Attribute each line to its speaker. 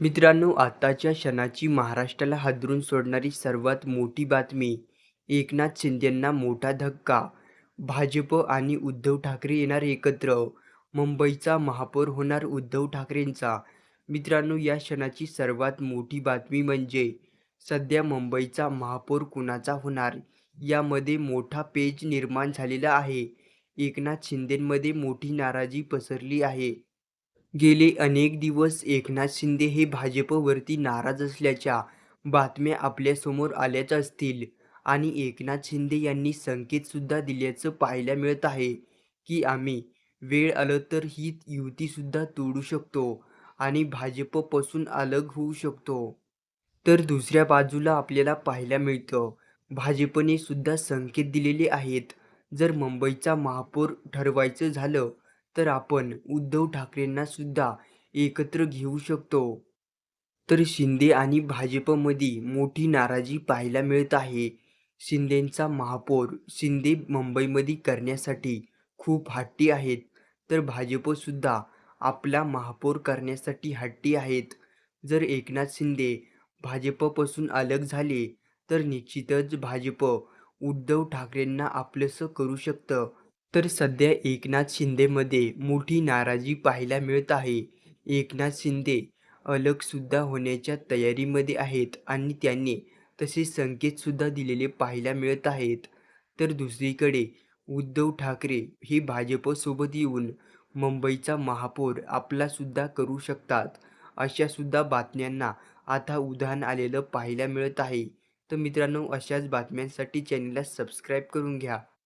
Speaker 1: मित्रांनो आताच्या क्षणाची महाराष्ट्राला हादरून सोडणारी सर्वात मोठी बातमी एकनाथ शिंदेंना मोठा धक्का. भाजप आणि उद्धव ठाकरे येणार एकत्र. मुंबईचा महापौर होणार उद्धव ठाकरेंचा. मित्रांनो या क्षणाची सर्वात मोठी बातमी म्हणजे सध्या मुंबईचा महापौर कुणाचा होणार? यामध्ये मोठा पेज निर्माण झालेला आहे. एकनाथ शिंदेंमध्ये मोठी नाराजी पसरली आहे. गेले अनेक दिवस एकनाथ शिंदे हे भाजपवरती नाराज असल्याच्या बातम्या आपल्यासमोर आल्याच असतील. आणि एकनाथ शिंदे यांनी संकेतसुद्धा दिल्याचं पाहायला मिळत आहे की आम्ही वेळ आलं तर ही युतीसुद्धा तोडू शकतो आणि भाजपपासून अलग होऊ शकतो. तर दुसऱ्या बाजूला आपल्याला पाहायला मिळतं. भाजपने सुद्धा संकेत दिलेले आहेत. जर मुंबईचा महापौर ठरवायचं झालं तर आपण उद्धव ठाकरेंना सुद्धा एकत्र घेऊ शकतो. तर शिंदे आणि भाजपमध्ये मोठी नाराजी पाहायला मिळत आहे. शिंदेंचा महापौर शिंदे मुंबईमध्ये करण्यासाठी खूप हट्टी आहेत. तर भाजपसुद्धा आपला महापौर करण्यासाठी हट्टी आहेत. जर एकनाथ शिंदे भाजपपासून अलग झाले तर निश्चितच भाजप उद्धव ठाकरेंना आपलंसं करू शकतं. तर सध्या एकनाथ शिंदेमध्ये मोठी नाराजी पाहायला मिळत आहे. एकनाथ शिंदे अलगसुद्धा होण्याच्या तयारीमध्ये आहेत आणि त्यांनी तसे संकेतसुद्धा दिलेले पाहायला मिळत आहेत. तर दुसरीकडे उद्धव ठाकरे हे भाजपसोबत येऊन मुंबईचा महापौर आपलासुद्धा करू शकतात अशासुद्धा बातम्यांना आता उधाण आलेलं पाहायला मिळत आहे. तर मित्रांनो अशाच बातम्यांसाठी चॅनलला सबस्क्राईब करून घ्या.